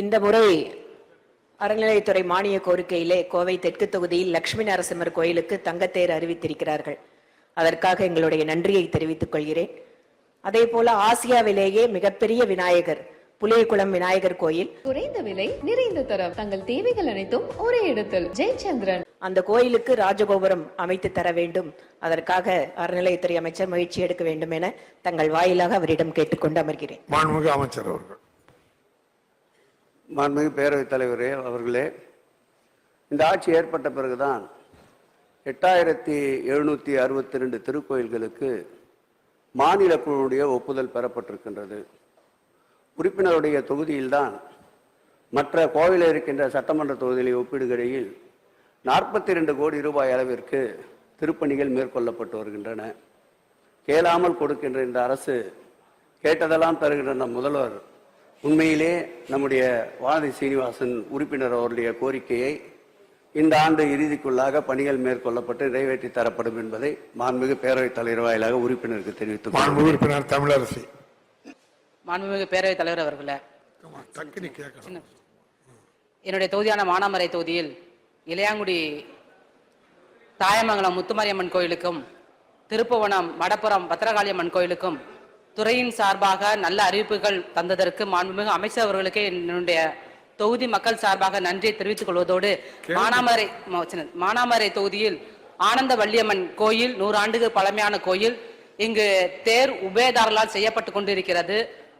இந்த முறை அறநிலையத்துறை மானிய கோரிக்கையிலே கோவை தெற்கு தொகுதியில் லட்சுமி நரசிம்மர் கோயிலுக்கு தங்கத்தேர் அறிவித்திருக்கிறார்கள். அதற்காக எங்களுடைய நன்றியை தெரிவித்துக் கொள்கிறேன். அதே போல ஆசியாவிலேயே மிகப்பெரிய விநாயகர் புலியகுளம் விநாயகர் கோயில். குறைந்த விலை நிறைந்த தரம். தங்கள் தேவைகள் அனைத்தும் ஒரே இடத்தில். ஜெயச்சந்திரன். அந்த கோயிலுக்கு ராஜகோபுரம் அமைத்து தர வேண்டும். அதற்காக அறநிலையத்துறை அமைச்சர் முயற்சி எடுக்க வேண்டும் என தங்கள் வாயிலாக அவரிடம் கேட்டுக்கொண்டு அமர்கிறேன். மாண்புமிகு அமைச்சர் அவர்கள். மாண்புமிகு பேரவைத் தலைவரே அவர்களே. இந்த ஆட்சி ஏற்பட்ட பிறகுதான் எட்டாயிரத்தி எழுநூற்றி அறுபத்தி ரெண்டு திருக்கோயில்களுக்கு மாநில குழுவுடைய ஒப்புதல் பெறப்பட்டிருக்கின்றது. உறுப்பினருடைய தொகுதியில்தான் மற்ற கோவிலில் இருக்கின்ற சட்டமன்ற தொகுதிகளை ஒப்பிடுகையில் நாற்பத்தி ரெண்டு கோடி ரூபாய் அளவிற்கு திருப்பணிகள் மேற்கொள்ளப்பட்டு வருகின்றன. கேளாமல் கொடுக்கின்ற இந்த அரசு கேட்டதெல்லாம் தருகின்ற முதல்வர் உண்மையிலே நம்முடைய வானதி சீனிவாசன் உறுப்பினர் அவருடைய கோரிக்கையை இந்த ஆண்டு இறுதிக்குள்ளாக பணிகள் மேற்கொள்ளப்பட்டு நிறைவேற்றி தரப்படும் என்பதை மாண்புமிகு பேரவைத் தலைவர் வாயிலாக உறுப்பினருக்கு தெரிவித்துக் கொள்கிறேன். மாண்புமிகு உறுப்பினர் தமிழரசி. மாண்புமிகு பேரவைத் தலைவர் அவர்களே. என்னுடைய தொகுதியான மானாமரை தொகுதியில் இளையாங்குடி தாயமங்கலம் முத்துமாரியம்மன் கோயிலுக்கும் திருப்புவனம் மடப்புறம் பத்திரகாளியம்மன் கோயிலுக்கும் துறையின் சார்பாக நல்ல அறிவிப்புகள் தந்ததற்கு மாண்புமிகு அமைச்சர் அவர்களுக்கு என்னுடைய தொகுதி மக்கள் சார்பாக நன்றியை தெரிவித்துக் கொள்வதோடு மானாமரை மானாமரை தொகுதியில் ஆனந்த வள்ளியம்மன் கோயில் நூறு ஆண்டுகள் பழமையான கோயில் இங்கு தேர் உபயதாரர்களால் செய்யப்பட்டு கொண்டிருக்கிறது.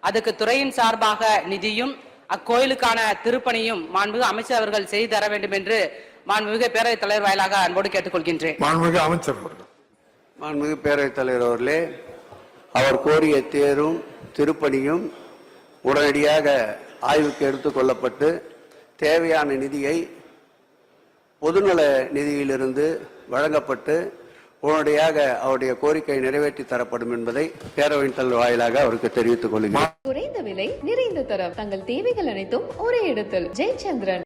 அதுக்கு துறையின் சார்பாக நிதியும் அக்கோயிலுக்கான திருப்பணியும் மாண்புமிகு அமைச்சர் அவர்கள் செய்து தர வேண்டும் என்று மாண்புமிகு பேரவைத் தலைவர் வாயிலாக அன்போடு கேட்டுக்கொள்கின்றேன். மாண்புமிகு அமைச்சர் அவர்கள். மாண்புமிகு பேரவைத் தலைவர் அவர்களே அவர் கோரிய தேரும் திருப்பணியும் உடனடியாக ஆய்வுக்கு எடுத்துக் கொள்ளப்பட்டு தேவையான நிதியை பொதுநல நிதியிலிருந்து வழங்கப்பட்டு உடனடியாக அவருடைய கோரிக்கை நிறைவேற்றி தரப்படும் என்பதை பேரவையின் தலைவர் வாயிலாக அவருக்கு தெரிவித்துக் கொள்கிறேன். குறைந்த விலை நிறைந்த தரம் தங்கள் தேவைகள் அனைத்தும் ஒரே இடத்தில். ஜெயச்சந்திரன்.